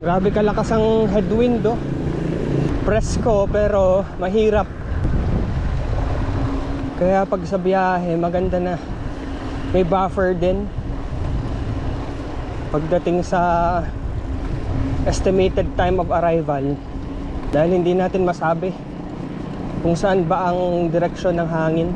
Grabe kalakas ang headwind oh. Presko pero mahirap. Kaya pag sa biyahe maganda na may buffer din. Pagdating sa estimated time of arrival dahil hindi natin masabi kung saan ba ang direksyon ng hangin.